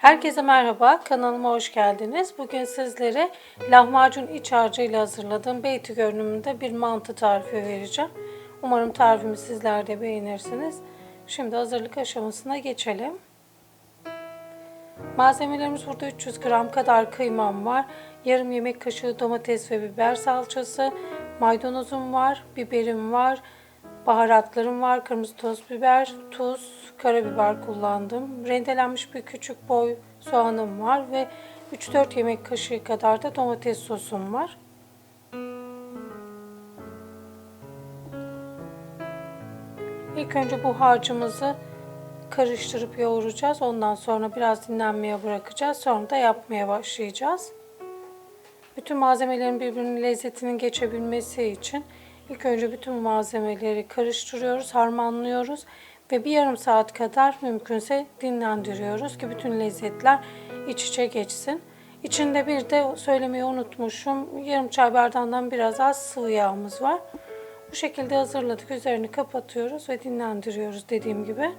Herkese merhaba, kanalıma hoş geldiniz. Bugün sizlere lahmacun iç harcıyla hazırladığım beyti görünümünde bir mantı tarifi vereceğim. Umarım tarifimi sizler de beğenirsiniz. Şimdi hazırlık aşamasına geçelim. Malzemelerimiz burada 300 gram kadar kıymam var. Yarım yemek kaşığı domates ve biber salçası, maydanozum var, biberim var, baharatlarım var. Kırmızı toz biber, tuz, karabiber kullandım. Rendelenmiş bir küçük boy soğanım var ve 3-4 yemek kaşığı kadar da domates sosum var. İlk önce bu harcımızı karıştırıp yoğuracağız. Ondan sonra biraz dinlenmeye bırakacağız. Sonra da yapmaya başlayacağız. Bütün malzemelerin birbirinin lezzetinin geçebilmesi için ilk önce bütün malzemeleri karıştırıyoruz, harmanlıyoruz ve bir yarım saat kadar mümkünse dinlendiriyoruz ki bütün lezzetler iç içe geçsin. İçinde bir de söylemeyi unutmuşum. Yarım çay bardağından biraz az sıvı yağımız var. Bu şekilde hazırladık. Üzerini kapatıyoruz ve dinlendiriyoruz dediğim gibi.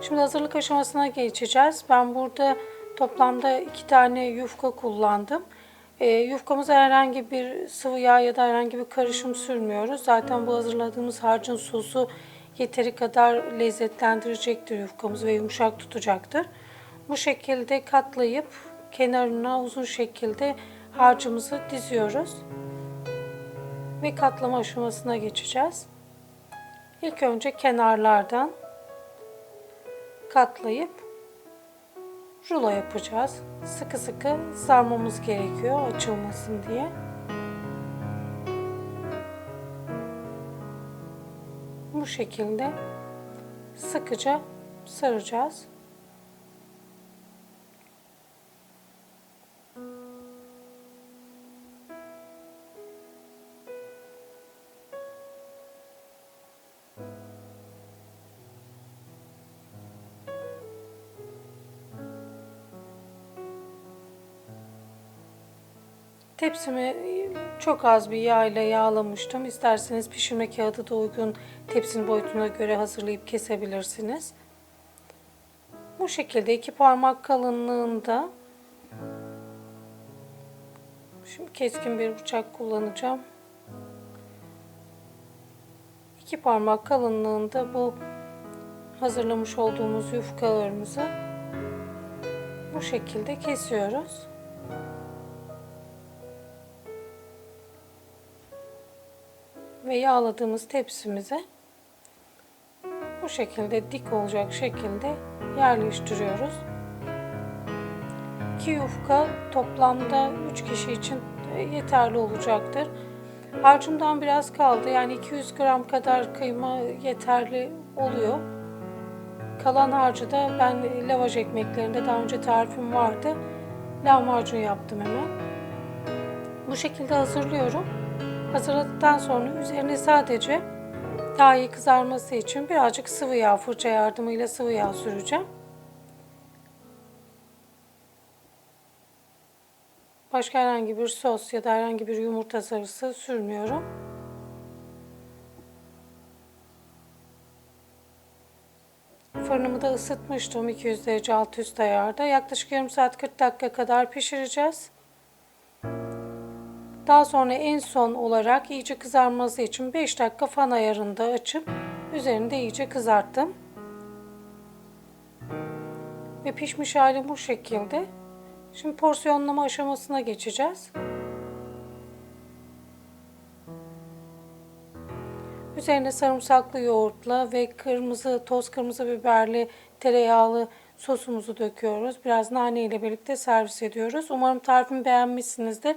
Şimdi hazırlık aşamasına geçeceğiz. Ben burada toplamda iki tane yufka kullandım. E, yufkamıza herhangi bir sıvı yağ ya da herhangi bir karışım sürmüyoruz. Zaten bu hazırladığımız harcın sosu yeteri kadar lezzetlendirecektir yufkamızı ve yumuşak tutacaktır. Bu şekilde katlayıp kenarına uzun şekilde harcımızı diziyoruz. Ve katlama aşamasına geçeceğiz. İlk önce kenarlardan katlayıp rulo yapacağız. Sıkı sıkı sarmamız gerekiyor açılmasın diye. Bu şekilde sıkıca saracağız. Tepsimi çok az bir yağ ile yağlamıştım. İsterseniz pişirme kağıdı da uygun tepsinin boyutuna göre hazırlayıp kesebilirsiniz. Bu şekilde iki parmak kalınlığında Şimdi keskin bir bıçak kullanacağım. İki parmak kalınlığında bu hazırlamış olduğumuz yufkalarımızı bu şekilde kesiyoruz. Ve yağladığımız tepsimize bu şekilde dik olacak şekilde yerleştiriyoruz. 2 yufka toplamda 3 kişi için yeterli olacaktır. Harcımdan biraz kaldı. Yani 200 gram kadar kıyma yeterli oluyor. Kalan harcı da ben lavaş ekmeklerinde daha önce tarifim vardı. Lahmacun yaptım hemen. Bu şekilde hazırlıyorum. Hazırladıktan sonra üzerine sadece daha iyi kızarması için birazcık sıvı yağ fırça yardımıyla sıvı yağ süreceğim. Başka herhangi bir sos ya da herhangi bir yumurta sarısı sürmüyorum. Fırınımı da ısıtmıştım 200 derece alt üst ayarda. Yaklaşık yarım saat 40 dakika kadar pişireceğiz. Daha sonra en son olarak iyice kızarması için 5 dakika fan ayarında açıp üzerinde iyice kızarttım. Ve pişmiş hali bu şekilde. Şimdi porsiyonlama aşamasına geçeceğiz. Üzerine sarımsaklı yoğurtla ve kırmızı toz kırmızı biberli tereyağlı sosumuzu döküyoruz. Biraz nane ile birlikte servis ediyoruz. Umarım tarifimi beğenmişsinizdir.